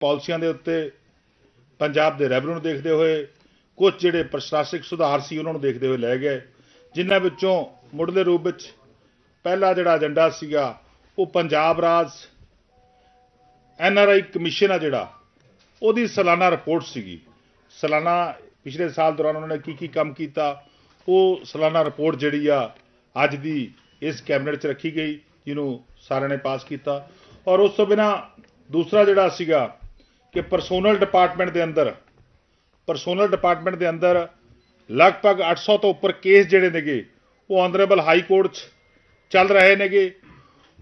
ਪਾਲਿਸੀਆਂ ਦੇ ਉੱਤੇ ਪੰਜਾਬ ਦੇ ਰੈਵਨਿਊ ਨੂੰ ਦੇਖਦੇ ਹੋਏ ਕੁਝ ਜਿਹੜੇ ਪ੍ਰਸ਼ਾਸਨਿਕ ਸੁਧਾਰ ਸੀ ਉਹਨਾਂ ਨੂੰ ਦੇਖਦੇ ਹੋਏ ਲੈ ਗਏ, ਜਿਨ੍ਹਾਂ ਵਿੱਚੋਂ ਮੁੱਢਲੇ ਰੂਪ ਵਿੱਚ ਪਹਿਲਾ ਜਿਹੜਾ ਏਜੰਡਾ ਸੀਗਾ, ਉਹ ਪੰਜਾਬ ਰਾਜ ਐੱਨ ਆਰ ਆਈ ਕਮਿਸ਼ਨ ਆ ਜਿਹੜਾ, ਉਹਦੀ ਸਾਲਾਨਾ ਰਿਪੋਰਟ ਸੀਗੀ। ਸਾਲਾਨਾ ਪਿਛਲੇ ਸਾਲ ਦੌਰਾਨ ਉਹਨਾਂ ਨੇ ਕੀ ਕੀ ਕੰਮ ਕੀਤਾ, ਉਹ ਸਾਲਾਨਾ ਰਿਪੋਰਟ ਜਿਹੜੀ ਆ, ਅੱਜ ਦੀ ਇਸ ਕੈਬਨਿਟ 'ਚ ਰੱਖੀ ਗਈ, ਜਿਹਨੂੰ ਸਾਰਿਆਂ ਨੇ ਪਾਸ ਕੀਤਾ। ਔਰ ਉਸ ਤੋਂ ਬਿਨਾ ਦੂਸਰਾ ਜਿਹੜਾ ਸੀਗਾ ਕਿ ਪਰਸੋਨਲ ਡਿਪਾਰਟਮੈਂਟ ਦੇ ਅੰਦਰ ਪਰਸੋਨਲ ਡਿਪਾਰਟਮੈਂਟ ਦੇ ਅੰਦਰ ਲਗਭਗ 800 ਤੋਂ ਉੱਪਰ ਕੇਸ ਜਿਹੜੇ ਨੇਗੇ, ਉਹ ਆਨਰੇਬਲ ਹਾਈ ਕੋਰਟ 'ਚ ਚੱਲ ਰਹੇ ਨੇਗੇ।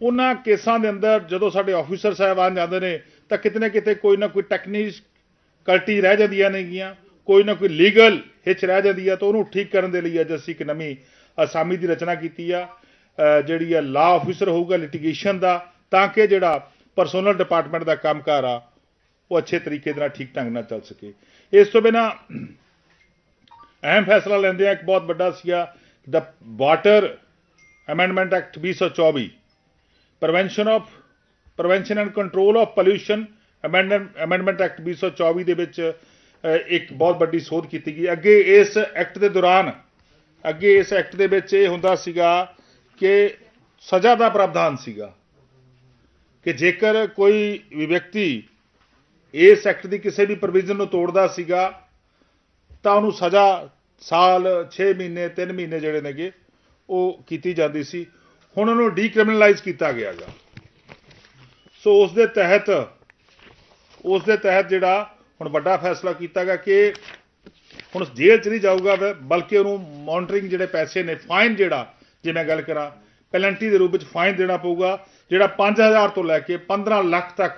ਉਹਨਾਂ ਕੇਸਾਂ ਦੇ ਅੰਦਰ ਜਦੋਂ ਸਾਡੇ ਆਫੀਸਰ ਸਾਹਿਬਾਨ ਜਾਂਦੇ ਨੇ, ਤਾਂ ਕਿਤੇ ਨਾ ਕਿਤੇ ਕੋਈ ਨਾ ਕੋਈ ਟੈਕਨੀਕਲਟੀ ਰਹਿ ਜਾਂਦੀਆਂ ਨੇਗੀਆਂ, ਕੋਈ ਨਾ ਕੋਈ ਲੀਗਲ ਹਿੱਚ ਰਹਿ ਜਾਂਦੀ ਆ, ਤਾਂ ਉਹਨੂੰ ਠੀਕ ਕਰਨ ਦੇ ਲਈ ਅੱਜ ਅਸੀਂ ਇੱਕ ਨਵੀਂ ਅਸਾਮੀ ਦੀ ਰਚਨਾ ਕੀਤੀ ਆ। ਜਿਹੜੀ ਆ ਲਾ ਆਫੀਸਰ ਹੋਊਗਾ ਲਿਟੀਗੇਸ਼ਨ ਦਾ, ਤਾਂ ਕਿ ਜਿਹੜਾ ਪਰਸੋਨਲ ਡਿਪਾਰਟਮੈਂਟ ਦਾ ਕੰਮਕਾਰ ਆ ਉਹ ਅੱਛੇ ਤਰੀਕੇ ਦੇ ਨਾਲ ਠੀਕ ਢੰਗ ਨਾਲ ਚੱਲ ਸਕੇ। ਇਸ ਤੋਂ ਬਿਨਾ ਅਹਿਮ ਫੈਸਲਾ ਲੈਂਦੇ ਆ, ਇੱਕ ਬਹੁਤ ਵੱਡਾ ਸੀਗਾ the water amendment act 2024 prevention of prevention and control of pollution amendment act 2024 ਦੇ ਵਿੱਚ ਇੱਕ ਬਹੁਤ ਵੱਡੀ ਸੋਧ ਕੀਤੀ ਗਈ। ਅੱਗੇ ਇਸ ਐਕਟ ਦੇ ਦੌਰਾਨ, ਅੱਗੇ ਇਸ ਐਕਟ ਦੇ ਵਿੱਚ ਇਹ ਹੁੰਦਾ ਸੀਗਾ ਕਿ ਸਜ਼ਾ ਦਾ ਪ੍ਰਾਵਧਾਨ ਸੀਗਾ ਕਿ ਜੇਕਰ ਕੋਈ ਵਿਅਕਤੀ ਇਸ ਐਕਟ ਦੀ ਕਿਸੇ ਵੀ ਪ੍ਰੋਵੀਜ਼ਨ ਨੂੰ ਤੋੜਦਾ ਸੀਗਾ, ਤਾਂ ਉਹਨੂੰ ਸਜ਼ਾ ਸਾਲ 6 ਮਹੀਨੇ 3 ਮਹੀਨੇ ਜਿਹੜੇ ਨੇਗੇ, ਉਹ ਕੀਤੀ ਜਾਂਦੀ ਸੀ। ਹੁਣ ਉਹਨੂੰ ਡੀਕ੍ਰਿਮੀਨਲਾਈਜ਼ ਕੀਤਾ ਗਿਆ ਗਾ। ਸੋ ਉਸ ਦੇ ਤਹਿਤ, ਉਸ ਦੇ ਤਹਿਤ ਜਿਹੜਾ ਹੁਣ ਵੱਡਾ ਫੈਸਲਾ ਕੀਤਾ ਗਿਆ ਕਿ ਹੁਣ ਜੇਲ੍ਹ ਚ ਨਹੀਂ ਜਾਊਗਾ ਬਲਕਿ ਉਹਨੂੰ ਮੌਨਟਰਿੰਗ ਜਿਹੜੇ ਪੈਸੇ ਨੇ ਫਾਈਨ ਜਿਹੜਾ, ਜੇ ਮੈਂ ਗੱਲ ਕਰਾਂ ਪੈਨਲਟੀ ਦੇ ਰੂਪ ਵਿੱਚ ਫਾਈਨ ਦੇਣਾ ਪਊਗਾ, ਜਿਹੜਾ 5000 ਤੋਂ ਲੈ ਕੇ 15 ਲੱਖ ਤੱਕ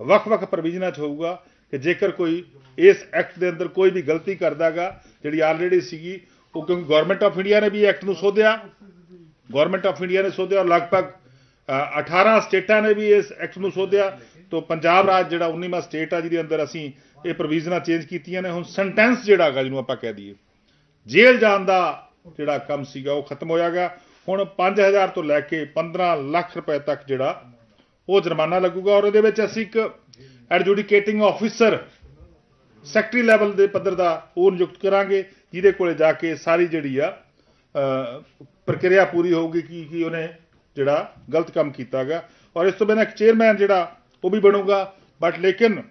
ਵੱਖ-ਵੱਖ ਪ੍ਰੋਵੀਜ਼ਨਾਂ 'ਚ ਹੋਊਗਾ ਕਿ ਜੇਕਰ ਕੋਈ ਇਸ ਐਕਟ ਦੇ ਅੰਦਰ ਕੋਈ ਵੀ ਗਲਤੀ ਕਰਦਾਗਾ ਜਿਹੜੀ ਆਲਰੇਡੀ ਸੀਗੀ ਉਹ ਕਿਉਂਕਿ ਗਵਰਨਮੈਂਟ ਆਫ ਇੰਡੀਆ ਨੇ ਵੀ ਐਕਟ ਨੂੰ ਸੋਧਿਆ ਗਵਰਨਮੈਂਟ ਆਫ ਇੰਡੀਆ ਨੇ ਸੋਧਿਆ ਔਰ ਲਗਭਗ ਅ, 18 ਸਟੇਟਾਂ ਨੇ ਵੀ ਇਸ ਐਕਟ ਨੂੰ ਸੋਧਿਆ ਤੋਂ ਪੰਜਾਬ ਰਾਜ ਜਿਹੜਾ 19ਵਾਂ ਸਟੇਟ ਆ ਜਿਹਦੇ ਅੰਦਰ ਅਸੀਂ ਇਹ ਪ੍ਰੋਵੀਜ਼ਨਾਂ ਚੇਂਜ ਕੀਤੀਆਂ ਨੇ ਹੁਣ ਸੈਂਟੈਂਸ ਜਿਹੜਾ ਹੈਗਾ ਜਿਹਨੂੰ ਆਪਾਂ ਕਹਿ ਦਈਏ ਜੇਲ੍ਹ ਜਾਣ ਦਾ ਜਿਹੜਾ ਕੰਮ ਸੀਗਾ ਉਹ ਖਤਮ ਹੋਇਆਗਾ ਹੁਣ 5000 ਤੋਂ ਲੈ ਕੇ 15 ਲੱਖ ਰੁਪਏ ਤੱਕ ਜਿਹੜਾ ਉਹ ਜੁਰਮਾਨਾ ਲੱਗੂਗਾ ਔਰ ਉਹਦੇ ਵਿੱਚ ਅਸੀਂ ਇੱਕ ਐਡਜੂਡੀਕੇਟਿੰਗ ਆਫੀਸਰ ਸੈਕਟਰੀ ਲੈਵਲ ਦੇ ਪੱਧਰ ਦਾ ਉਹ ਨਿਯੁਕਤ ਕਰਾਂਗੇ, ਜਿਹਦੇ ਕੋਲੇ ਜਾ ਕੇ ਸਾਰੀ ਜਿਹੜੀ ਆ ਪ੍ਰਕਿਰਿਆ ਪੂਰੀ ਹੋਊਗੀ ਕਿ ਕਿ ਉਹਨੇ ਜਿਹੜਾ ਗਲਤ ਕੰਮ ਕੀਤਾਗਾ। ਔਰ ਇਸ ਤੋਂ ਬਿਨਾਂ ਇੱਕ ਚੇਅਰਮੈਨ ਜਿਹੜਾ, ਉਹ ਵੀ ਬਣੂਗਾ। ਬਟ ਲੇਕਿਨ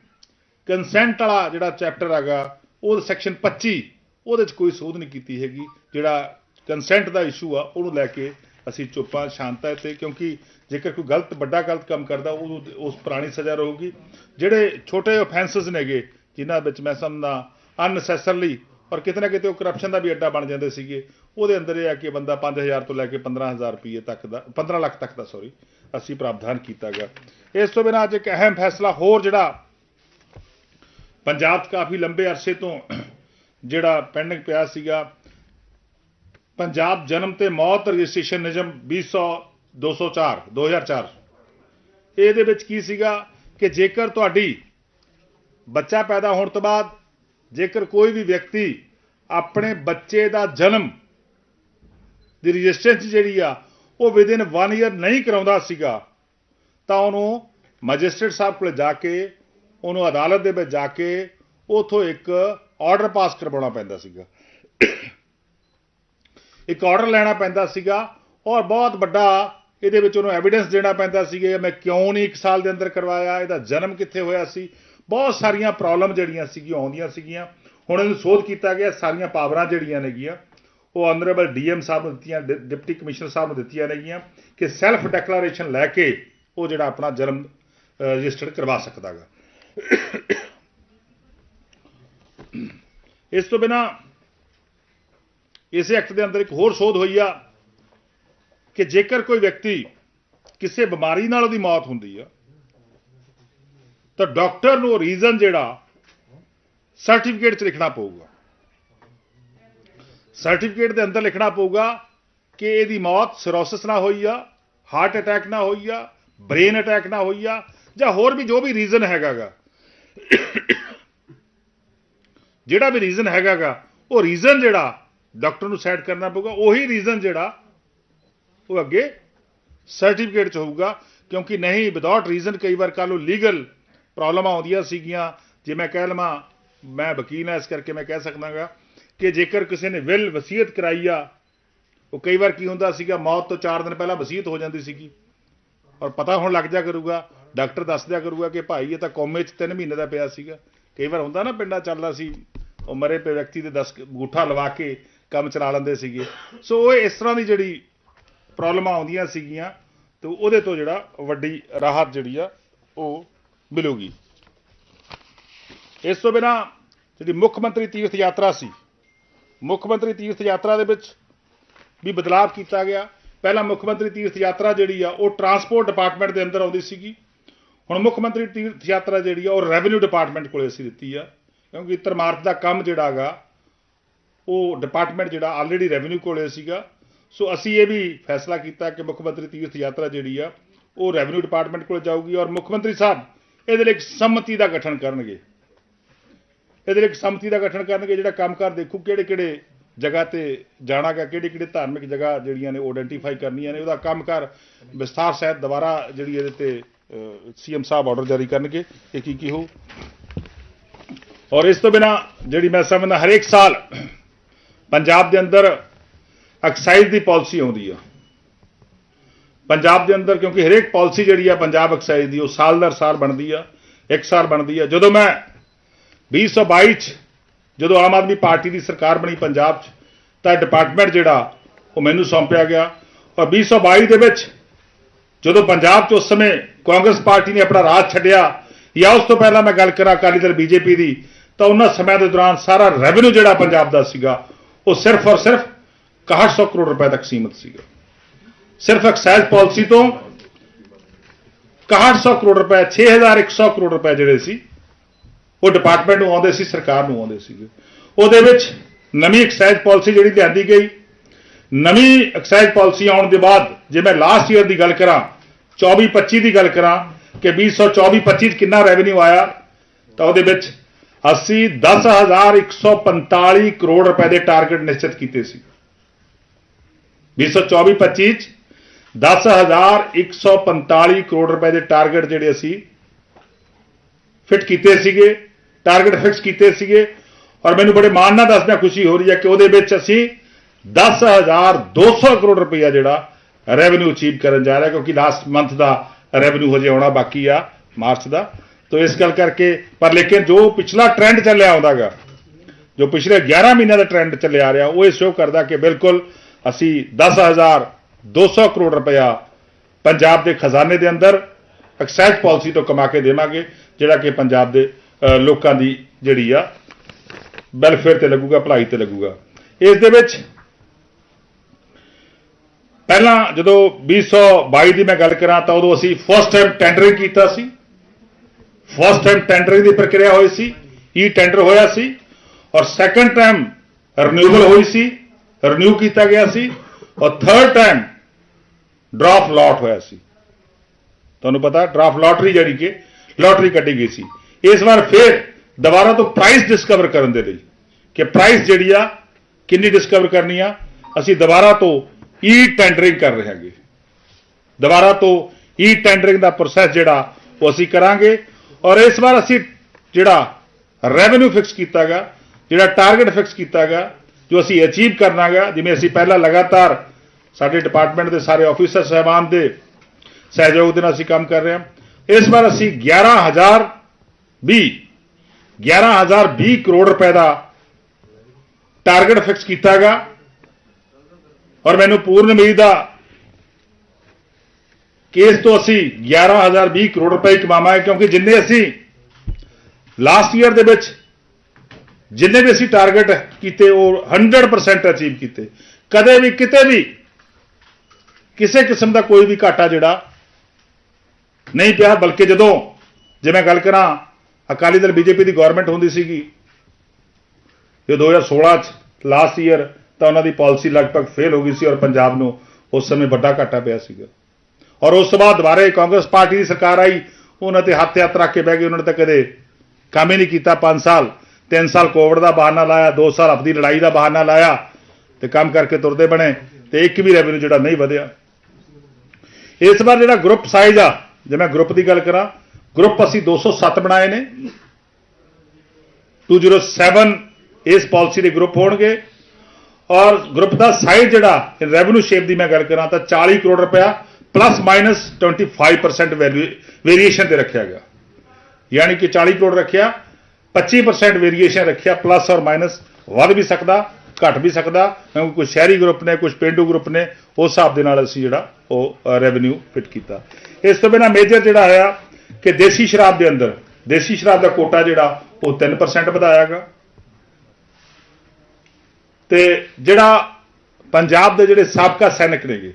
ਕੰਸੈਂਟ ਵਾਲਾ ਜਿਹੜਾ ਚੈਪਟਰ ਹੈਗਾ, ਉਹ ਸੈਕਸ਼ਨ 25 ਉਹਦੇ ਚ ਕੋਈ ਸੋਧ ਨਹੀਂ ਕੀਤੀ ਹੈਗੀ। ਜਿਹੜਾ ਕੰਸੈਂਟ ਦਾ ਇਸ਼ੂ ਆ, ਉਹਨੂੰ ਲੈ ਕੇ ਅਸੀਂ ਚੁੱਪਾਂ ਸ਼ਾਂਤਾ ਤੇ ਕਿਉਂਕਿ ਜੇਕਰ ਕੋਈ ਗਲਤ, ਵੱਡਾ ਗਲਤ ਕੰਮ ਕਰਦਾ, ਉਹ ਉਸ ਪੁਰਾਣੀ ਸਜ਼ਾ ਰਹੂਗੀ। ਜਿਹੜੇ ਛੋਟੇ ਆਫੈਂਸਸ ਨੇਗੇ, ਜਿਨ੍ਹਾਂ ਵਿੱਚ ਮੈਂ ਸਮਝਦਾ ਅਨਨੈਸੈਸਰਲੀ ਔਰ ਕਿਤੇ ਨਾ ਕਿਤੇ ਉਹ ਕਰਪਸ਼ਨ ਦਾ ਵੀ ਅੱਡਾ ਬਣ ਜਾਂਦੇ ਸੀਗੇ, ਉਹਦੇ ਅੰਦਰ ਇਹ ਆ ਕਿ ਬੰਦਾ 5000 ਤੋਂ ਲੈ ਕੇ 15000 ਰੁਪਏ ਤੱਕ ਦਾ 15 ਲੱਖ ਤੱਕ ਦਾ ਸੌਰੀ ਅਸੀਂ ਪ੍ਰਾਵਧਾਨ ਕੀਤਾ ਗਿਆ ਇਸ ਤੋਂ ਬਿਨਾਂ ਅੱਜ ਇੱਕ ਅਹਿਮ ਫੈਸਲਾ ਹੋਰ ਜਿਹੜਾ ਪੰਜਾਬ 'ਚ ਕਾਫੀ ਲੰਬੇ ਅਰਸੇ ਤੋਂ ਜਿਹੜਾ ਪੈਂਡਿੰਗ ਪਿਆ ਸੀਗਾ ਪੰਜਾਬ ਜਨਮ ਤੇ ਮੌਤ ਰਜਿਸਟ੍ਰੇਸ਼ਨ ਨਿਯਮ 200 204 2004 ਇਹਦੇ ਵਿੱਚ ਕੀ ਸੀਗਾ ਕਿ ਜੇਕਰ ਤੁਹਾਡੀ ਬੱਚਾ ਪੈਦਾ ਹੋਣ ਤੋਂ ਬਾਅਦ ਜੇਕਰ ਕੋਈ ਵੀ ਵਿਅਕਤੀ ਆਪਣੇ ਬੱਚੇ ਦਾ ਜਨਮ ਦੀ ਰਜਿਸਟ੍ਰੇਸ਼ਨ ਜਿਹੜੀ ਆ, ਉਹ ਵਿਦਿਨ 1 ਇਅਰ ਨਹੀਂ ਕਰਾਉਂਦਾ ਸੀਗਾ, ਤਾਂ ਉਹਨੂੰ ਮੈਜਿਸਟ੍ਰੇਟ ਸਾਹਿਬ ਕੋਲ ਜਾ ਕੇ, ਉਹਨੂੰ ਅਦਾਲਤ ਦੇ ਵਿੱਚ ਜਾ ਕੇ, ਉਥੋਂ ਇੱਕ ਆਰਡਰ ਪਾਸ ਕਰਵਾਉਣਾ ਪੈਂਦਾ ਸੀਗਾ। ਇੱਕ ਆਰਡਰ ਲੈਣਾ ਪੈਂਦਾ ਸੀਗਾ ਔਰ ਬਹੁਤ ਵੱਡਾ ਇਹਦੇ ਵਿੱਚ ਉਹਨੂੰ ਐਵੀਡੈਂਸ ਦੇਣਾ ਪੈਂਦਾ ਸੀਗਾ ਮੈਂ ਕਿਉਂ ਨਹੀਂ ਇੱਕ ਸਾਲ ਦੇ ਅੰਦਰ ਕਰਵਾਇਆ, ਇਹਦਾ ਜਨਮ ਕਿੱਥੇ ਹੋਇਆ ਸੀ? ਬਹੁਤ ਸਾਰੀਆਂ ਪ੍ਰੋਬਲਮ ਜਿਹੜੀਆਂ ਸੀਗੀਆਂ ਆਉਂਦੀਆਂ ਸੀਗੀਆਂ। ਹੁਣ ਇਹਨੂੰ ਸੋਧ ਕੀਤਾ ਗਿਆ, ਸਾਰੀਆਂ ਪਾਵਰਾਂ ਜਿਹੜੀਆਂ ਨੇਗੀਆਂ, ਉਹ ਆਨਰੇਬਲ ਡੀਐਮ ਸਾਹਿਬ ਨੂੰ ਦਿੱਤੀਆਂ, ਡਿ- ਡਿਪਟੀ ਕਮਿਸ਼ਨਰ ਸਾਹਿਬ ਨੂੰ ਦਿੱਤੀਆਂ ਨੇਗੀਆਂ ਕਿ ਸੈਲਫ ਡੈਕਲੇਰੇਸ਼ਨ ਲੈ ਕੇ ਉਹ ਜਿਹੜਾ ਆਪਣਾ ਜਨਮ ਰਜਿਸਟਰਡ ਕਰਵਾ ਸਕਦਾਗਾ ਇਸ ਤੋਂ ਬਿਨਾ ਇਸੇ ਐਕਟ ਦੇ ਅੰਦਰ ਇੱਕ ਹੋਰ ਸੋਧ ਹੋਈ ਆ ਕਿ ਜੇਕਰ ਕੋਈ ਵਿਅਕਤੀ ਕਿਸੇ ਬਿਮਾਰੀ ਨਾਲ ਉਹਦੀ ਮੌਤ ਹੁੰਦੀ ਆ, ਤਾਂ ਡਾਕਟਰ ਨੂੰ ਰੀਜ਼ਨ ਜਿਹੜਾ ਸਰਟੀਫਿਕੇਟ 'ਚ ਲਿਖਣਾ ਪਊਗਾ। ਸਰਟੀਫਿਕੇਟ ਦੇ ਅੰਦਰ ਲਿਖਣਾ ਪਊਗਾ ਕਿ ਇਹਦੀ ਮੌਤ ਸਿਰੋਸਿਸ ਨਾਲ ਹੋਈ ਆ ਹਾਰਟ ਅਟੈਕ ਨਾਲ ਹੋਈ ਆ ਬ੍ਰੇਨ ਅਟੈਕ ਨਾਲ ਹੋਈ ਆ, ਜਾਂ ਹੋਰ ਵੀ ਜੋ ਵੀ ਰੀਜ਼ਨ ਹੈਗਾਗਾ। ਜਿਹੜਾ ਵੀ ਰੀਜ਼ਨ ਹੈਗਾਗਾ, ਉਹ ਰੀਜ਼ਨ ਜਿਹੜਾ ਡਾਕਟਰ ਨੂੰ ਸੈਟ ਕਰਨਾ ਪਊਗਾ, ਉਹੀ ਰੀਜ਼ਨ ਜਿਹੜਾ ਉਹ ਅੱਗੇ ਸਰਟੀਫਿਕੇਟ ਚ ਹੋਊਗਾ, ਕਿਉਂਕਿ ਨਹੀਂ ਵਿਦਆਊਟ ਰੀਜ਼ਨ ਕਈ ਵਾਰ ਕੱਲ ਉਹ ਲੀਗਲ ਪ੍ਰੋਬਲਮਾਂ ਆਉਂਦੀਆਂ ਸੀਗੀਆਂ। ਜੇ ਮੈਂ ਕਹਿ ਲਵਾਂ, ਮੈਂ ਵਕੀਲ ਹਾਂ, ਇਸ ਕਰਕੇ ਮੈਂ ਕਹਿ ਸਕਦਾਗਾ ਕਿ ਜੇਕਰ ਕਿਸੇ ਨੇ ਵਿਲ ਵਸੀਅਤ ਕਰਾਈ ਆ, ਉਹ ਕਈ ਵਾਰ ਕੀ ਹੁੰਦਾ ਸੀਗਾ, ਮੌਤ ਤੋਂ 4 ਦਿਨ ਪਹਿਲਾਂ ਵਸੀਅਤ ਹੋ ਜਾਂਦੀ ਸੀਗੀ। ਔਰ ਪਤਾ ਹੁਣ ਲੱਗ ਜਾ ਕਰੂਗਾ, ਡਾਕਟਰ ਦੱਸ ਦਿਆ ਕਰੂਗਾ ਕਿ ਭਾਈ, ਇਹ ਤਾਂ ਕੋਮੇ 'ਚ 3 ਮਹੀਨੇ ਦਾ ਪਿਆ ਸੀਗਾ। ਕਈ ਵਾਰ ਹੁੰਦਾ ਨਾ, ਪਿੰਡਾਂ ਚੱਲਦਾ ਸੀ, ਉਹ ਮਰੇ ਪਏ ਵਿਅਕਤੀ ਦੇ 10 ਅੰਗੂਠਾ ਲਵਾ ਕੇ ਕੰਮ ਚਲਾ ਲੈਂਦੇ ਸੀਗੇ। ਸੋ ਉਹ ਇਸ ਤਰ੍ਹਾਂ ਦੀ ਜਿਹੜੀ ਪ੍ਰੋਬਲਮਾਂ ਆਉਂਦੀਆਂ ਸੀਗੀਆਂ, ਤੇ ਉਹਦੇ ਤੋਂ ਜਿਹੜਾ ਵੱਡੀ ਰਾਹਤ ਜਿਹੜੀ ਆ, ਉਹ ਮਿਲੂਗੀ। ਇਸ ਤੋਂ ਬਿਨਾ ਜਿਹੜੀ ਮੁੱਖ ਮੰਤਰੀ ਤੀਰਥ ਯਾਤਰਾ ਸੀ, ਮੁੱਖ ਮੰਤਰੀ ਤੀਰਥ ਯਾਤਰਾ ਦੇ ਵਿੱਚ ਵੀ ਬਦਲਾਅ ਕੀਤਾ ਗਿਆ। ਪਹਿਲਾਂ ਮੁੱਖ ਮੰਤਰੀ ਤੀਰਥ ਯਾਤਰਾ ਜਿਹੜੀ ਆ, ਉਹ ਟਰਾਂਸਪੋਰਟ ਡਿਪਾਰਟਮੈਂਟ ਦੇ ਅੰਦਰ ਆਉਂਦੀ ਸੀਗੀ। ਹੁਣ ਮੁੱਖ ਮੰਤਰੀ ਤੀਰਥ ਯਾਤਰਾ ਜਿਹੜੀ ਆ, ਉਹ ਰੈਵਨਿਊ ਡਿਪਾਰਟਮੈਂਟ ਕੋਲੇ ਅਸੀਂ ਦਿੱਤੀ ਆ, ਕਿਉਂਕਿ ਤਰਮਾਰਤ ਦਾ ਕੰਮ ਜਿਹੜਾ ਹੈਗਾ ਉਹ ਡਿਪਾਰਟਮੈਂਟ ਜਿਹੜਾ ਆਲਰੇਡੀ ਰੈਵਨਿਊ ਕੋਲੇ ਸੀਗਾ। ਸੋ ਅਸੀਂ ਇਹ ਵੀ ਫੈਸਲਾ ਕੀਤਾ ਕਿ ਮੁੱਖ ਮੰਤਰੀ ਤੀਰਥ ਯਾਤਰਾ ਜਿਹੜੀ ਆ, ਉਹ ਰੈਵਨਿਊ ਡਿਪਾਰਟਮੈਂਟ ਕੋਲ ਜਾਊਗੀ ਔਰ ਮੁੱਖ ਮੰਤਰੀ ਸਾਹਿਬ ਇਹਦੇ ਲਈ ਇੱਕ ਸੰਮਤੀ ਦਾ ਗਠਨ ਕਰਨਗੇ। ਇਹਦੇ ਲਈ ਇੱਕ ਸੰਮਤੀ ਦਾ ਗਠਨ ਕਰਨਗੇ ਜਿਹੜਾ ਕੰਮਕਾਰ ਦੇਖੂ ਕਿਹੜੇ ਕਿਹੜੇ ਜਗ੍ਹਾ ਤੇ ਜਾਣਾਗਾ ਕਿਹੜੇ ਕਿਹੜੇ ਧਾਰਮਿਕ ਜਗ੍ਹਾ ਜਿਹੜੀਆਂ ਨੇ ਉਹ ਆਇਡੈਂਟੀਫਾਈ ਕਰਨੀਆਂ ਨੇ, ਉਹਦਾ ਕੰਮਕਾਰ ਵਿਸਥਾਰ ਸਹਿਤ ਦੁਬਾਰਾ ਜਿਹੜੀ ਇਹਦੇ ਤੇ ਸੀਐਮ ਸਾਹਿਬ ਆਰਡਰ ਜਾਰੀ ਕਰਨਗੇ ਇਹ ਕੀ ਕੀ ਹੋ ਔਰ ਇਸ ਤੋਂ ਬਿਨਾ ਜਿਹੜੀ ਮੈਂ ਸਮਝਦਾ ਹਰੇਕ ਸਾਲ ਪੰਜਾਬ ਦੇ ਅੰਦਰ ਐਕਸਾਈਜ਼ ਦੀ ਪਾਲਿਸੀ ਆਉਂਦੀ ਆ। ਪੰਜਾਬ ਦੇ ਅੰਦਰ ਕਿਉਂਕਿ ਹਰੇਕ ਪਾਲਿਸੀ ਜਿਹੜੀ ਆ ਪੰਜਾਬ ਐਕਸਾਈਜ਼ ਦੀ, ਉਹ ਸਾਲ ਦਰ ਸਾਲ ਬਣਦੀ ਆ, ਇੱਕ ਸਾਲ ਬਣਦੀ ਆ। ਜਦੋਂ ਮੈਂ 2022 ਚ ਜਦੋਂ ਆਮ ਆਦਮੀ ਪਾਰਟੀ ਦੀ ਸਰਕਾਰ ਬਣੀ ਪੰਜਾਬ 'ਚ, ਤਾਂ ਡਿਪਾਰਟਮੈਂਟ ਜਿਹੜਾ, ਉਹ ਮੈਨੂੰ ਸੌਂਪਿਆ ਗਿਆ। ਔਰ 2022 ਦੇ ਵਿੱਚ ਜਦੋਂ ਪੰਜਾਬ 'ਚ ਉਸ ਸਮੇਂ ਕਾਂਗਰਸ ਪਾਰਟੀ ਨੇ ਆਪਣਾ ਰਾਜ ਛੱਡਿਆ, ਜਾਂ ਉਸ ਤੋਂ ਪਹਿਲਾਂ ਮੈਂ ਗੱਲ ਕਰਾਂ ਅਕਾਲੀ ਦਲ ਬੀਜੇਪੀ ਦੀ, ਤਾਂ ਉਹਨਾਂ ਸਮਿਆਂ ਦੇ ਦੌਰਾਨ ਸਾਰਾ ਰੈਵਨਿਊ ਜਿਹੜਾ ਪੰਜਾਬ ਦਾ ਸੀਗਾ ਉਹ ਸਿਰਫ ਔਰ ਸਿਰਫ 6100 ਕਰੋੜ ਰੁਪਏ ਤੱਕ ਸੀਮਿਤ ਸੀਗਾ। ਸਿਰਫ ਐਕਸਾਈਜ਼ ਪਾਲਿਸੀ ਤੋਂ 6100 ਕਰੋੜ ਰੁਪਏ 6100 ਕਰੋੜ ਰੁਪਏ ਜਿਹੜੇ ਸੀ, ਉਹ ਡਿਪਾਰਟਮੈਂਟ ਨੂੰ ਆਉਂਦੇ ਸੀ, ਸਰਕਾਰ ਨੂੰ ਆਉਂਦੇ ਸੀਗੇ। ਉਹਦੇ ਵਿੱਚ ਨਵੀਂ ਐਕਸਾਈਜ਼ ਪਾਲਿਸੀ ਜਿਹੜੀ ਲਿਆਂਦੀ ਗਈ। ਨਵੀਂ ਐਕਸਾਈਜ਼ ਪਾਲਿਸੀ ਆਉਣ ਦੇ ਬਾਅਦ, ਜੇ ਮੈਂ ਲਾਸਟ ਈਅਰ ਦੀ ਗੱਲ ਕਰਾਂ 24 25 ਦੀ ਗੱਲ ਕਰਾਂ ਕਿ 2024 25 ਚ ਕਿੰਨਾ ਰੈਵਨਿਊ ਆਇਆ, ਤਾਂ ਉਹਦੇ ਵਿੱਚ ਅਸੀਂ 10145 ਕਰੋੜ ਰੁਪਏ ਦੇ ਟਾਰਗੇਟ ਨਿਸ਼ਚਿਤ ਕੀਤੇ ਸੀ। 2024 25 ਚ 10145 ਕਰੋੜ ਰੁਪਏ ਦੇ ਟਾਰਗੇਟ ਜਿਹੜੇ ਅਸੀਂ ਫਿਟ ਕੀਤੇ ਸੀਗੇ, ਟਾਰਗੇਟ ਫਿਕਸ ਕੀਤੇ ਸੀਗੇ। ਔਰ ਮੈਨੂੰ ਬੜੇ ਮਾਣ ਨਾਲ ਦੱਸਦਿਆਂ ਖੁਸ਼ੀ ਹੋ ਰਹੀ ਹੈ ਕਿ ਉਹਦੇ ਵਿੱਚ ਅਸੀਂ 10200 ਕਰੋੜ ਰੁਪਈਆ ਜਿਹੜਾ ਰੈਵਨਿਊ ਅਚੀਵ ਕਰਨ ਜਾ ਰਿਹਾ ਕਿਉਂਕਿ ਲਾਸਟ ਮੰਥ ਦਾ ਰੈਵਨਿਊ ਹਜੇ ਆਉਣਾ ਬਾਕੀ ਆ, ਮਾਰਚ ਦਾ। ਤੋਂ ਇਸ ਗੱਲ ਕਰਕੇ, ਪਰ ਲੇਕਿਨ ਜੋ ਪਿਛਲਾ ਟ੍ਰੈਂਡ ਚੱਲਿਆ ਆਉਂਦਾਗਾ, ਜੋ ਪਿਛਲੇ 11 ਮਹੀਨਿਆਂ ਦਾ ਟ੍ਰੈਂਡ ਚੱਲਿਆ ਆ ਰਿਹਾ, ਉਹ ਇਹ ਸ਼ੋ ਕਰਦਾ ਕਿ ਬਿਲਕੁਲ ਅਸੀਂ 10200 ਕਰੋੜ ਰੁਪਇਆ ਪੰਜਾਬ ਦੇ ਖਜ਼ਾਨੇ ਦੇ ਅੰਦਰ ਐਕਸਾਈਜ਼ ਪਾਲਿਸੀ ਤੋਂ ਕਮਾ ਕੇ ਦੇਵਾਂਗੇ, ਜਿਹੜਾ ਕਿ ਪੰਜਾਬ ਦੇ ਲੋਕਾਂ ਦੀ ਜਿਹੜੀ ਆ ਵੈਲਫੇਅਰ ਤੇ ਲੱਗੂਗਾ, ਭਲਾਈ ਤੇ ਲੱਗੂਗਾ। ਇਸ ਦੇ ਵਿੱਚ ਪਹਿਲਾਂ ਜਦੋਂ 2022 ਦੀ ਮੈਂ ਗੱਲ ਕਰਾਂ, ਤਾਂ ਉਦੋਂ ਅਸੀਂ ਫਸਟ ਟਾਈਮ ਟੈਂਡਰਿੰਗ ਕੀਤਾ ਸੀ। ਫਸਟ ਟਾਈਮ ਟੈਂਡਰਿੰਗ ਦੀ ਪ੍ਰਕਿਰਿਆ ਹੋਈ ਸੀ e ਈ ਟੈਂਡਰ ਹੋਇਆ ਸੀ, ਔਰ ਸੈਕੰਡ ਟਾਈਮ ਰਿਨਿਊਵਲ ਹੋਈ ਸੀ ਰਿਨਿਊ ਕੀਤਾ ਗਿਆ ਸੀ, ਔਰ ਥਰਡ ਟਾਈਮ ਡਰਾਫਟ ਲਾਟ ਹੋਇਆ ਸੀ। ਤੁਹਾਨੂੰ ਪਤਾ ਡਰਾਫਟ ਲਾਟਰੀ ਜਿਹੜੀ ਕਿ ਲਾਟਰੀ ਕੱਢੀ ਗਈ ਸੀ। ਇਸ ਵਾਰ ਫਿਰ ਦੁਬਾਰਾ ਤੋਂ ਪ੍ਰਾਈਸ ਡਿਸਕਵਰ ਕਰਨ ਦੇ ਲਈ ਕਿ ਪ੍ਰਾਈਸ ਜਿਹੜੀ ਆ, ਕਿੰਨੀ ਡਿਸਕਵਰ ਕਰਨੀ ਆ, ਅਸੀਂ ਦੁਬਾਰਾ ਤੋਂ e ਈ ਟੈਂਡਰਿੰਗ ਕਰ ਰਹੇ ਹਾਂਗੇ। ਦੁਬਾਰਾ ਤੋਂ e ਈ ਟੈਂਡਰਿੰਗ ਦਾ ਪ੍ਰੋਸੈਸ ਜਿਹੜਾ ਉਹ ਅਸੀਂ ਕਰਾਂਗੇ। ਔਰ ਇਸ ਵਾਰ ਅਸੀਂ ਜਿਹੜਾ ਰੈਵਨਿਊ ਫਿਕਸ ਕੀਤਾਗਾ, ਜਿਹੜਾ ਟਾਰਗੇਟ ਫਿਕਸ ਕੀਤਾਗਾ, ਜੋ ਅਸੀਂ ਅਚੀਵ ਕਰਨਾਗਾ, ਜਿਵੇਂ ਅਸੀਂ ਪਹਿਲਾਂ ਲਗਾਤਾਰ ਸਾਡੇ ਡਿਪਾਰਟਮੈਂਟ ਦੇ ਸਾਰੇ ਆਫੀਸਰ ਸਹਿਬਾਨ ਦੇ ਸਹਿਯੋਗ ਦੇ ਨਾਲ ਅਸੀਂ ਕੰਮ ਕਰ ਰਹੇ ਹਾਂ। ਇਸ ਵਾਰ ਅਸੀਂ 11000 20 11020 ਕਰੋੜ ਰੁਪਏ ਦਾ ਟਾਰਗੇਟ ਫਿਕਸ ਕੀਤਾਗਾ। ਔਰ ਮੈਨੂੰ ਪੂਰਨ ਉਮੀਦ ਆ ਕੇਸ ਤੋਂ ਅਸੀਂ 11020 ਕਰੋੜ ਰੁਪਏ ਕਮਾਵਾਂਗੇ, ਕਿਉਂਕਿ ਜਿੰਨੇ ਅਸੀਂ ਲਾਸਟ ਈਅਰ ਦੇ ਵਿੱਚ ਜਿੰਨੇ ਵੀ ਅਸੀਂ ਟਾਰਗੇਟ ਕੀਤੇ, ਉਹ 100% ਅਚੀਵ ਕੀਤੇ। ਕਦੇ ਵੀ ਕਿਤੇ ਵੀ ਕਿਸੇ ਕਿਸਮ ਦਾ ਕੋਈ ਵੀ ਘਾਟਾ ਜਿਹੜਾ ਨਹੀਂ ਪਿਆ, ਬਲਕਿ ਜਦੋਂ ਜੇ ਮੈਂ ਗੱਲ ਕਰਾਂ, ਅਕਾਲੀ ਦਲ ਬੀਜੇਪੀ ਦੀ ਗਵਰਨਮੈਂਟ ਹੁੰਦੀ ਸੀਗੀ ਇਹ 2016 ਚ ਲਾਸਟ ਈਅਰ ਤਾਂ ਉਹਨਾਂ ਦੀ ਪਾਲਿਸੀ ਲਗਭਗ ਫੇਲ ਹੋ ਗਈ ਸੀ ਔਰ ਪੰਜਾਬ ਨੂੰ ਉਸ ਸਮੇਂ ਵੱਡਾ ਘਾਟਾ ਪਿਆ ਸੀਗਾ। ਔਰ ਉਸ ਤੋਂ ਬਾਅਦ ਦੁਬਾਰੇ ਕਾਂਗਰਸ ਪਾਰਟੀ ਦੀ ਸਰਕਾਰ ਆਈ, ਉਹਨਾਂ ਤੇ ਹੱਥ ਹੱਥ ਰੱਖ ਕੇ ਬਹਿ ਗਏ, ਉਹਨਾਂ ਨੇ ਤਾਂ ਕਦੇ ਕੰਮ ਹੀ ਨਹੀਂ ਕੀਤਾ 5 ਸਾਲ 3 ਸਾਲ ਕੋਵਿਡ ਦਾ ਬਹਾਨਾ ਲਾਇਆ 2 ਸਾਲ ਆਪਣੀ ਲੜਾਈ ਦਾ ਬਹਾਨਾ ਲਾਇਆ ਤੇ ਕੰਮ ਕਰਕੇ ਤੁਰਦੇ ਬਣੇ ਤੇ ਇੱਕ ਵੀ ਰੈਵਨਿਊ ਜਿਹੜਾ ਨਹੀਂ ਵਧਿਆ। ਇਸ ਵਾਰ ਜਿਹੜਾ ਗਰੁੱਪ ਸਾਈਜ਼ ਆ, ਜੇ ਮੈਂ ਗਰੁੱਪ ਦੀ ਗੱਲ ਕਰਾਂ ਗਰੁੱਪ ਅਸੀਂ 207 ਬਣਾਏ ਨੇ। 207 ਇਸ ਪਾਲਿਸੀ ਦੇ ਗਰੁੱਪ ਹੋਣਗੇ। ਔਰ ਗਰੁੱਪ ਦਾ ਸਾਈਜ਼ ਜਿਹੜਾ ਰੈਵਨਿਊ ਸ਼ੇਪ ਦੀ ਮੈਂ ਗੱਲ ਕਰਾਂ ਤਾਂ 40 ਕਰੋੜ ਰੁਪਇਆ ਪਲੱਸ ਮਾਈਨਸ 25% ਵੇਰੀਏਸ਼ਨ ਤੇ ਰੱਖਿਆ ਗਿਆ। ਯਾਨੀ ਕਿ 40 ਕਰੋੜ ਰੱਖਿਆ 25% ਵੇਰੀਏਸ਼ਨ ਰੱਖਿਆ ਪਲੱਸ ਔਰ ਮਾਈਨਸ ਵੱਧ ਵੀ ਸਕਦਾ, ਘਟ ਵੀ ਸਕਦਾ। ਕਿਉਂਕਿ ਕੁਝ ਸ਼ਹਿਰੀ ਗਰੁੱਪ ਨੇ ਕੁਝ ਪਿੰਡੂ ਗਰੁੱਪ ਨੇ, ਉਸ ਹਿਸਾਬ ਦੇ ਨਾਲ ਅਸੀਂ ਜਿਹੜਾ ਉਹ ਰੈਵਨਿਊ ਫਿਟ ਕੀਤਾ। ਇਸ ਤੋਂ ਬਿਨਾ ਮੇਜਰ ਜਿਹੜਾ ਹੋਇਆ ਕਿ ਦੇਸੀ ਸ਼ਰਾਬ ਦੇ ਅੰਦਰ, ਦੇਸੀ ਸ਼ਰਾਬ ਦਾ ਕੋਟਾ ਜਿਹੜਾ, ਉਹ 3% ਵਧਾਇਆ ਗਿਆ। ਤੇ ਜਿਹੜਾ ਪੰਜਾਬ ਦੇ ਜਿਹੜੇ ਸਾਬਕਾ ਸੈਨਿਕ ਨੇਗੇ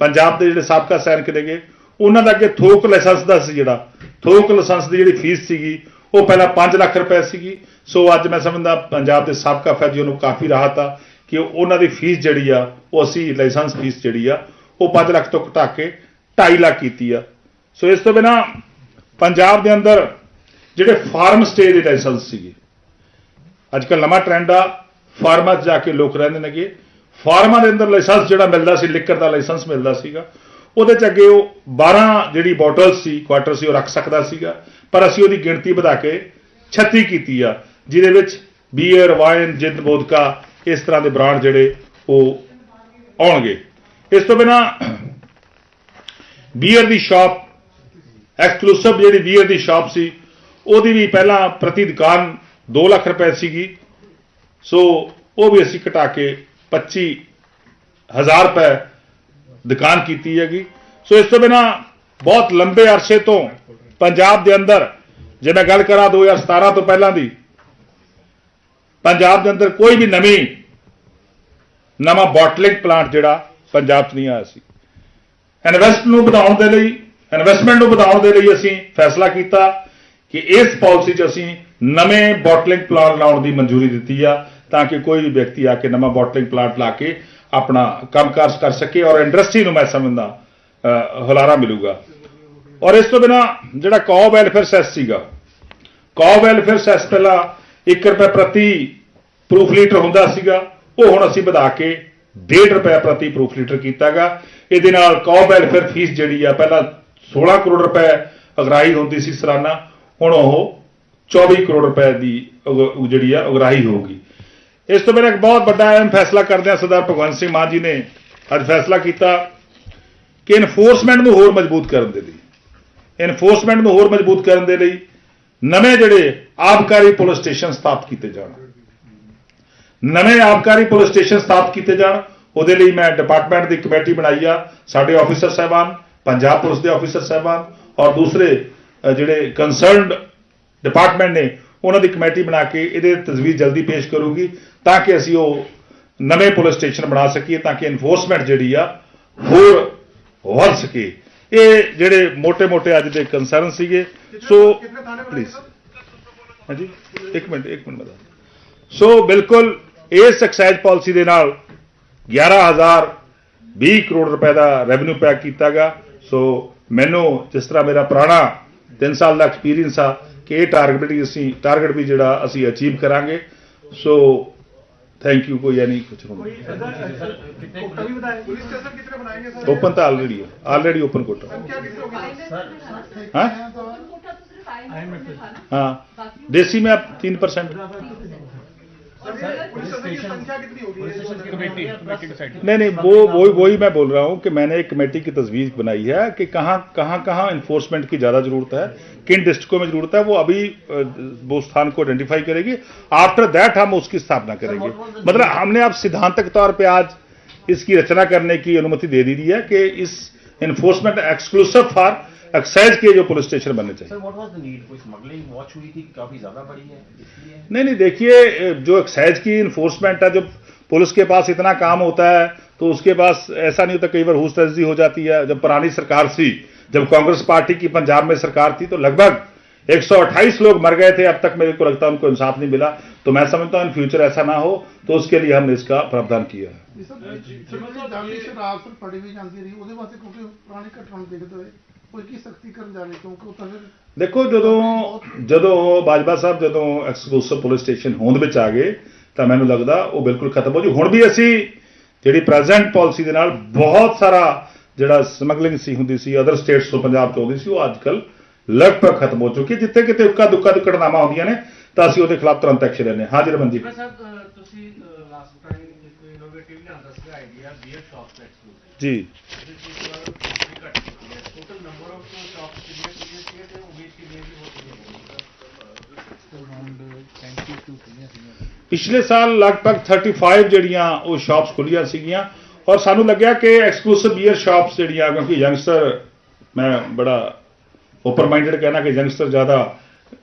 ਪੰਜਾਬ ਦੇ ਜਿਹੜੇ ਸਾਬਕਾ ਸੈਨਿਕ ਨੇਗੇ, ਉਹਨਾਂ ਦਾ ਅੱਗੇ ਥੋਕ ਲਾਇਸੈਂਸ ਦਾ ਸੀ ਜਿਹੜਾ। ਥੋਕ ਲਾਇਸੈਂਸ ਦੀ ਜਿਹੜੀ ਫੀਸ ਸੀਗੀ, ਉਹ ਪਹਿਲਾਂ 5 ਲੱਖ ਰੁਪਏ ਸੀਗੀ। ਸੋ ਅੱਜ ਮੈਂ ਸਮਝਦਾ ਪੰਜਾਬ ਦੇ ਸਾਬਕਾ ਫੈਜੀਓ ਨੂੰ ਕਾਫੀ ਰਾਹਤ ਆ ਕਿ ਉਹਨਾਂ ਦੀ ਫੀਸ ਜਿਹੜੀ ਆ, ਉਹ ਅਸੀਂ ਲਾਇਸੈਂਸ ਫੀਸ ਜਿਹੜੀ ਆ, ਉਹ 5 ਲੱਖ ਤੋਂ ਘਟਾ ਕੇ 2.5 ਲੱਖ ਕੀਤੀ ਆ। ਸੋ ਇਸ ਤੋਂ ਬਿਨਾ ਪੰਜਾਬ ਦੇ ਅੰਦਰ ਜਿਹੜੇ ਫਾਰਮ ਸਟੇ ਦੇ ਲਾਇਸੈਂਸ ਸੀਗੇ, ਅੱਜ ਕੱਲ੍ਹ ਨਵਾਂ ਟ੍ਰੈਂਡ ਆ, ਫਾਰਮਾਂ 'ਚ ਜਾ ਕੇ ਲੋਕ ਰਹਿੰਦੇ ਨੇਗੇ। ਫਾਰਮਾਂ ਦੇ ਅੰਦਰ ਲਾਇਸੈਂਸ ਜਿਹੜਾ ਮਿਲਦਾ ਸੀ, ਲਿਕਰ ਦਾ ਲਾਇਸੈਂਸ ਮਿਲਦਾ ਸੀਗਾ। ਉਹਦੇ 'ਚ ਅੱਗੇ ਉਹ 12 ਜਿਹੜੀ ਬੋਟਲ ਸੀ, ਕੁਆਟਰ ਸੀ, ਉਹ ਰੱਖ ਸਕਦਾ ਸੀਗਾ। ਪਰ ਅਸੀਂ ਉਹਦੀ ਗਿਣਤੀ ਵਧਾ ਕੇ 36 ਕੀਤੀ ਆ, ਜਿਹਦੇ ਵਿੱਚ ਬੀਅਰ, ਵਾਈਨ, ਜਿੰਦ, ਵੋਦਕਾ, ਇਸ ਤਰ੍ਹਾਂ ਦੇ ਬ੍ਰਾਂਡ ਜਿਹੜੇ ਉਹ ਆਉਣਗੇ। ਇਸ ਤੋਂ ਬਿਨਾ ਬੀਅਰ ਦੀ ਸ਼ਾਪ, ਐਕਸਕਲੂਸਿਵ ਜਿਹੜੀ ਬੀਅਰ ਦੀ ਸ਼ਾਪ ਸੀ, ਉਹਦੀ ਵੀ ਪਹਿਲਾਂ ਪ੍ਰਤੀ ਦੁਕਾਨ 2 ਲੱਖ ਰੁਪਏ ਸੀਗੀ। ਸੋ ਉਹ ਵੀ ਅਸੀਂ ਘਟਾ ਕੇ 25 ਹਜ਼ਾਰ ਰੁਪਏ ਦੁਕਾਨ ਕੀਤੀ ਹੈਗੀ। ਸੋ ਇਸ ਤੋਂ ਬਿਨਾ ਬਹੁਤ ਲੰਬੇ ਅਰਸੇ ਤੋਂ ਪੰਜਾਬ ਦੇ ਅੰਦਰ, ਜੇ ਮੈਂ ਗੱਲ ਕਰਾਂ 2017 ਤੋਂ ਪਹਿਲਾਂ ਦੀ, ਪੰਜਾਬ ਦੇ ਅੰਦਰ ਕੋਈ ਵੀ ਨਵੀਂ, ਨਵਾਂ ਬੋਟਲਿੰਗ ਪਲਾਂਟ ਜਿਹੜਾ ਪੰਜਾਬ 'ਚ ਨਹੀਂ ਆਇਆ ਸੀ। ਇਨਵੈਸਟ ਨੂੰ ਵਧਾਉਣ ਦੇ ਲਈ ਇਨਵੈਸਟਮੈਂਟ ਨੂੰ ਵਧਾਉਣ ਦੇ ਲਈ ਅਸੀਂ ਫੈਸਲਾ ਕੀਤਾ ਕਿ ਇਸ ਪਾਲਿਸੀ 'ਚ ਅਸੀਂ ਨਵੇਂ ਬੋਟਲਿੰਗ ਪਲਾਂਟ ਲਾਉਣ ਦੀ ਮਨਜ਼ੂਰੀ ਦਿੱਤੀ ਆ। ਤਾਂ ਕਿ ਕੋਈ ਵੀ ਵਿਅਕਤੀ ਆ ਕੇ ਨਵਾਂ ਬੋਟਲਿੰਗ ਪਲਾਂਟ ਲਾ ਕੇ ਆਪਣਾ ਕੰਮਕਾਜ ਕਰ ਸਕੇ ਔਰ ਇੰਡਸਟਰੀ ਨੂੰ ਮੈਂ ਸਮਝਦਾ ਹੁਲਾਰਾ ਮਿਲੂਗਾ। ਔਰ ਇਸ ਤੋਂ ਬਿਨਾ ਜਿਹੜਾ ਕੌ ਵੈਲਫੇਅਰ ਸੈਸ ਸੀਗਾ, ਕੌ ਵੈਲਫੇਅਰ ਸੈਸ ਪਹਿਲਾਂ 1 ਰੁਪਏ ਪ੍ਰਤੀ ਪ੍ਰੂਫ ਲੀਟਰ ਹੁੰਦਾ ਸੀਗਾ, ਉਹ ਹੁਣ ਅਸੀਂ ਵਧਾ ਕੇ 1.5 ਰੁਪਏ ਪ੍ਰਤੀ ਪ੍ਰੂਫ ਲੀਟਰ ਕੀਤਾਗਾ। ਇਹਦੇ ਨਾਲ ਕੌ ਵੈਲਫੇਅਰ ਫੀਸ ਜਿਹੜੀ ਆ, ਪਹਿਲਾਂ 16 ਕਰੋੜ ਰੁਪਏ ਅਗਰਾਹੀ ਹੁੰਦੀ ਸੀ ਸਾਲਾਨਾ, ਹੁਣ ਉਹ 24 ਕਰੋੜ ਰੁਪਏ ਦੀ ਅਗ- ਜਿਹੜੀ ਆ ਅਗਰਾਈ ਹੋਊਗੀ ਇਸ ਤੋਂ ਮੇਰਾ ਇੱਕ ਬਹੁਤ ਵੱਡਾ ਅਹਿਮ ਫੈਸਲਾ ਕਰਦਿਆਂ ਸਰਦਾਰ ਭਗਵੰਤ ਸਿੰਘ ਮਾਨ ਜੀ ਨੇ ਅੱਜ ਫੈਸਲਾ ਕੀਤਾ ਕਿ ਇਨਫੋਰਸਮੈਂਟ ਨੂੰ ਹੋਰ ਮਜ਼ਬੂਤ ਕਰਨ ਦੇ ਲਈ। ਇਨਫੋਰਸਮੈਂਟ ਨੂੰ ਹੋਰ ਮਜ਼ਬੂਤ ਕਰਨ ਦੇ ਲਈ ਨਵੇਂ ਜਿਹੜੇ ਆਬਕਾਰੀ ਪੁਲਿਸ ਸਟੇਸ਼ਨ ਸਥਾਪਿਤ ਕੀਤੇ ਜਾਣ। ਨਵੇਂ ਆਬਕਾਰੀ ਪੁਲਿਸ ਸਟੇਸ਼ਨ ਸਥਾਪਿਤ ਕੀਤੇ ਜਾਣ, ਉਹਦੇ ਲਈ ਮੈਂ ਡਿਪਾਰਟਮੈਂਟ ਦੀ ਕਮੇਟੀ ਬਣਾਈ ਆ, ਸਾਡੇ ਆਫੀਸਰ ਸਾਹਿਬਾਨ, ਪੰਜਾਬ ਪੁਲਿਸ ਦੇ ਆਫੀਸਰ ਸਾਹਿਬਾਨ ਔਰ ਦੂਸਰੇ ਜਿਹੜੇ ਕੰਸਰਨਡ ਡਿਪਾਰਟਮੈਂਟ ਨੇ ਉਹਨਾਂ ਦੀ ਕਮੇਟੀ ਬਣਾ ਕੇ ਇਹਦੇ ਤਜਵੀਜ਼ ਜਲਦੀ ਪੇਸ਼ ਕਰੂਗੀ ਤਾਂ ਕਿ ਅਸੀਂ ਉਹ ਨਵੇਂ ਪੁਲਿਸ ਸਟੇਸ਼ਨ ਬਣਾ ਸਕੀਏ, ਤਾਂ ਕਿ ਇਨਫੋਰਸਮੈਂਟ ਜਿਹੜੀ ਆ ਹੋਰ ਵੱਧ ਸਕੇ। ਇਹ ਜਿਹੜੇ ਮੋٹے-ਮੋٹے ਅੱਜ ਦੇ ਕੰਸਰਨ ਸੀਗੇ, ਸੋ ਪਲੀਜ਼ ਹਾਂਜੀ, ਇੱਕ ਮਿੰਟ ਇੱਕ ਮਿੰਟ ਮਦਦ ਸੋ ਬਿਲਕੁਲ ਇਸ ਐਕਸਾਈਜ਼ ਪਾਲਿਸੀ ਦੇ ਨਾਲ 11000 20 ਕਰੋੜ ਰੁਪਏ ਦਾ ਰੈਵਨਿਊ ਪੈਕ ਕੀਤਾ ਗਿਆ। ਸੋ ਮੈਨੂੰ ਜਿਸ ਤਰ੍ਹਾਂ ਮੇਰਾ ਪੁਰਾਣਾ 3 ਸਾਲ ਦਾ ਐਕਸਪੀਰੀਅੰਸ ਆ ਕਿ ਇਹ ਟਾਰਗੇਟ ਵੀ ਅਸੀਂ ਟਾਰਗੇਟ ਵੀ ਜਿਹੜਾ ਅਸੀਂ ਅਚੀਵ ਕਰਾਂਗੇ ਸੋ ਥੈਂਕ ਯੂ ਕੋਈ ਨਹੀਂ ਕੁਝ ਹੋਣਾ कोटा भी बताएं पुलिस स्टेशन कितने बनाएंगे सर ਓਪਨ ਤਾਂ ਆਲਰੇਡੀ ਹੈ ਆਲਰੇਡੀ ਓਪਨ ਕੋਟਾ संख्या कितनी होगी ਹਾਂ कोटा तो सिर्फ आईएमएफ में था ना ਹਾਂ ਦੇਸੀ में आप 3% सर नहीं नहीं वो वही वही मैं बोल रहा हूँ कि मैंने एक कमेटी की तजवीज बनाई है कि कहाँ कहाँ कहाँ इन्फोर्समेंट की ज़्यादा ज़रूरत है किन डिस्ट्रिक्टों में ज़रूरत है वो अभी वो स्थान को आइडेंटिफाई करेगी। आफ्टर दैट हम उसकी स्थापना करेंगे। मतलब हमने अब सिद्धांतक तौर पे आज इसकी रचना करने की अनुमति दे दी है कि इस इन्फोर्समेंट एक्सक्लूसिव फॉर एक्साइज के जो पुलिस स्टेशन बनने चाहिए sir what was the need कोई स्मगलिंग वॉच हुई थी काफ़ी ज़्यादा बड़ी है इसलिए नहीं नहीं देखिए जो एक्साइज की इन्फोर्समेंट है जब पुलिस के पास इतना काम होता है तो उसके पास ऐसा नहीं होता कई बार हुस हो जाती है जब पुरानी सरकार थी जब कांग्रेस पार्टी की पंजाब में सरकार थी तो लगभग 128 लोग मर गए थे अब तक मेरे को लगता है उनको इंसाफ नहीं मिला तो मैं समझता हूँ इन फ्यूचर ऐसा ना हो तो उसके लिए हमने इसका प्रावधान किया है ਸਰ ਕੋਈ ਕੀ ਸਖਤੀ ਕਰਨ ਜਾ ਕਿਉਂਕਿ ਉਹ ਤਾਂ ਫਿਰ ਦੇਖੋ ਜਦੋਂ ਜਦੋਂ ਬਾਜਵਾ ਸਾਹਿਬ ਜਦੋਂ ਐਕਸਕਲੂਸਿਵ ਪੁਲਿਸ ਸਟੇਸ਼ਨ ਹੋਂਦ ਵਿੱਚ ਆ ਗਏ ਤਾਂ ਮੈਨੂੰ ਲੱਗਦਾ ਉਹ ਬਿਲਕੁਲ ਖਤਮ ਹੋ ਜੂ। ਹੁਣ ਵੀ ਅਸੀਂ ਜਿਹੜੀ ਪ੍ਰੈਜ਼ੈਂਟ ਪਾਲਿਸੀ ਦੇ ਨਾਲ ਬਹੁਤ ਸਾਰਾ ਜਿਹੜਾ ਸਮਗਲਿੰਗ ਸੀ ਹੁੰਦੀ ਸੀ ਅਦਰ ਸਟੇਟਸ ਤੋਂ ਪੰਜਾਬ ਤੋਂ ਆਉਂਦੀ ਸੀ ਉਹ ਅੱਜਕੱਲ ਲਗਭਗ ਖਤਮ ਹੋ ਚੁੱਕੀ ਹੈ। ਜਿੱਥੇ ਕਿਤੇ ਉੱਕਾ ਦੁੱਕਾ ਦੀ ਘਟਨਾਵਾਂ ਆਉਂਦੀਆਂ ਨੇ ਤਾਂ ਅਸੀਂ ਉਹਦੇ ਖਿਲਾਫ ਤੁਰੰਤ ਐਕਸ਼ਨ ਲੈਂਦੇ ਹਾਂ। ਹਾਂਜੀ ਰਮਨਜੀਤ ਮੈਂ ਸਾਹਿਬ ਅਹ, ਤੁਸੀਂ ਲਾਸਟ ਟਾਈਮ ਇਨੋਵੇਟਿਵ ਲਿਆਂਦਾ ਸੀ ਆਈਡੀਆ ਬੀਅਰ ਸ਼ਾਪਸ ਐਕਸਕਲੂਸਿਵ ਜੀ ਟੋਟਲ ਨੰਬਰ ਆਫ ਸ਼ਾਪਸ ਸੀ ਤੇ ਚੁੱਕੀ ਪਿਛਲੇ ਸਾਲ ਲਗਭਗ 35 ਜਿਹੜੀਆਂ ਉਹ ਸ਼ਾਪਸ ਖੁੱਲੀਆਂ ਸੀਗੀਆਂ ਔਰ ਸਾਨੂੰ ਲੱਗਿਆ ਕਿ ਐਕਸਕਲੂਸਿਵ ਬੀਅਰ ਸ਼ਾਪਸ ਜਿਹੜੀਆਂ ਕਿਉਂਕਿ ਯੰਗਸਟਰ ਮੈਂ ਬੜਾ ਓਪਨ ਮਾਈਂਡਡ ਕਹਿਣਾ ਕਿ ਯੰਗਸਟਰ ਜ਼ਿਆਦਾ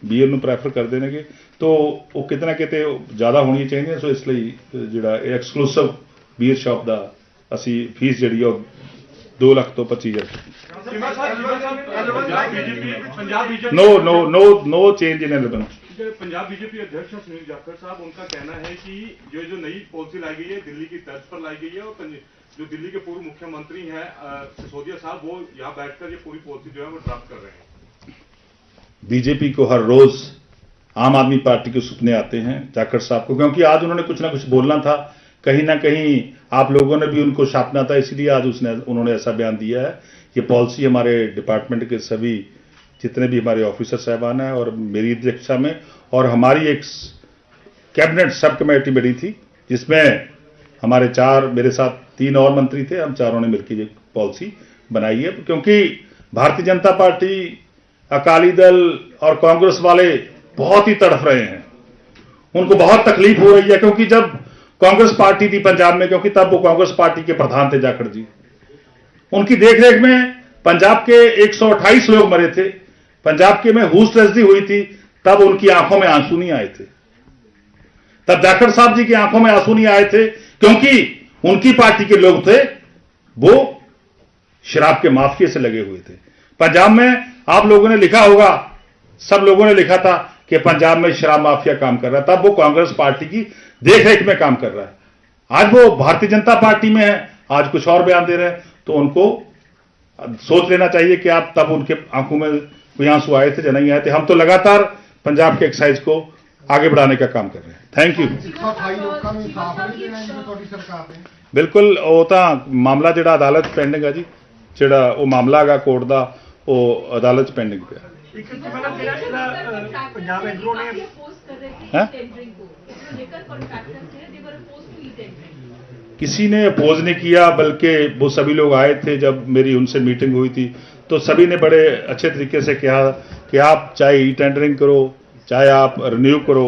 ਬੀਅਰ ਨੂੰ ਪ੍ਰੈਫਰ ਕਰਦੇ ਨੇਗੇ ਤੋਂ ਉਹ ਕਿਤੇ ਨਾ ਕਿਤੇ ਜ਼ਿਆਦਾ ਹੋਣੀ ਚਾਹੀਦੀ ਸੋ ਇਸ ਲਈ ਜਿਹੜਾ ਇਹ ਐਕਸਕਲੂਸਿਵ ਬੀਅਰ ਸ਼ਾਪ ਦਾ ਅਸੀਂ ਫੀਸ ਜਿਹੜੀ ਉਹ 2 ਲੱਖ ਤੋਂ 25000 no no no no change in eleven Punjab BJP अध्यक्ष सुनील जाखड़ साहब उनका कहना है कि जो जो नई पॉलिसी लाई गई है दिल्ली की तर्ज पर लाई गई है और जो दिल्ली के पूर्व मुख्यमंत्री हैं सिसोदिया साहब वो यहाँ बैठकर ये पूरी पॉलिसी जो है वो ड्राफ्ट कर रहे हैं बीजेपी को हर रोज आम आदमी पार्टी के सपने आते हैं, जाखड़ साहब को, क्योंकि आज उन्होंने कुछ ना कुछ बोलना था। कहीं ना कहीं आप लोगों ने भी उनको छापना था, इसलिए आज उसने, उन्होंने ऐसा बयान दिया है ये पॉलिसी हमारे डिपार्टमेंट के सभी जितने भी हमारे ऑफिसर साहबान हैं और मेरी अध्यक्षता में, और हमारी एक कैबिनेट सब कमेटी बनी थी, जिसमें हमारे चार, मेरे साथ तीन और मंत्री थे, हम चारों ने मिलकर ये पॉलिसी बनाई है। क्योंकि भारतीय जनता पार्टी अकाली दल और कांग्रेस वाले बहुत ही तड़फ रहे हैं। उनको बहुत तकलीफ़ हो रही है, क्योंकि जब कांग्रेस पार्टी थी पंजाब में, क्योंकि तब वो कांग्रेस पार्टी के प्रधान थे जाखड़ जी। उनकी देखरेख में पंजाब के 128 लोग मरे थे। पंजाब के में हुस ट्रेजडी हुई थी, तब उनकी आँखों में आँसू नहीं आए थे। तब जाखड़ साहब जी की आँखों में आँसू नहीं आए थे, क्योंकि उनकी पार्टी के लोग थे, वो शराब के माफिया से लगे हुए थे। पंजाब में आप लोगों ने लिखा होगा सब लोगों ने लिखा था कि पंजाब में शराब माफिया काम कर रहा है तब वो कांग्रेस पार्टी की देखरेख में काम कर रहा है आज वो भारतीय जनता पार्टी में है आज कुछ और बयान दे रहे हैं तो उनको सोच लेना चाहिए कि आप तब उनके आंखों में कोई आंसू आए थे या नहीं आए थे हम तो लगातार पंजाब के एक्साइज को आगे बढ़ाने का काम कर रहे हैं थैंक यू 128 ਲੋਕਾਂ ਨੂੰ ਇਨਸਾਫ ਨਹੀਂ ਦੇਣਾ ਜਿਵੇਂ ਤੁਹਾਡੀ ਸਰਕਾਰ ਨੇ ਬਿਲਕੁਲ ਉਹ ਤਾਂ ਮਾਮਲਾ ਜਿਹੜਾ ਅਦਾਲਤ ਪੈਂਡਿੰਗ ਹੈ ਜੀ ਜਿਹੜਾ ਉਹ ਮਾਮਲਾ ਹੈਗਾ ਕੋਰਟ ਦਾ ਉਹ ਅਦਾਲਤ 'ਚ ਪੈਂਡਿੰਗ ਪਿਆ ਇੱਕ ਮੈਡਮ ਜਿਹੜਾ ਜਿਹੜਾ ਪੰਜਾਬ ਐਗਰੋ ਨੇ पोस्ट कर रहे हैं? थे टेंडरिंग को जो लेकर कॉन्ट्रैक्टर थे they were oppose to e-tendering किसी ने अपोज नहीं किया बल्कि वो सभी लोग आए थे जब मेरी उनसे मीटिंग हुई थी तो सभी ने बड़े अच्छे तरीके से कहा कि आप चाहे ई टेंडरिंग करो चाहे आप रिन्यू करो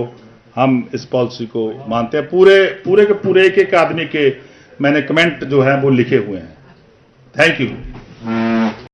हम इस पॉलिसी को मानते हैं पूरे पूरे के पूरे एक एक आदमी के मैंने कमेंट जो है वो लिखे हुए हैं थैंक यू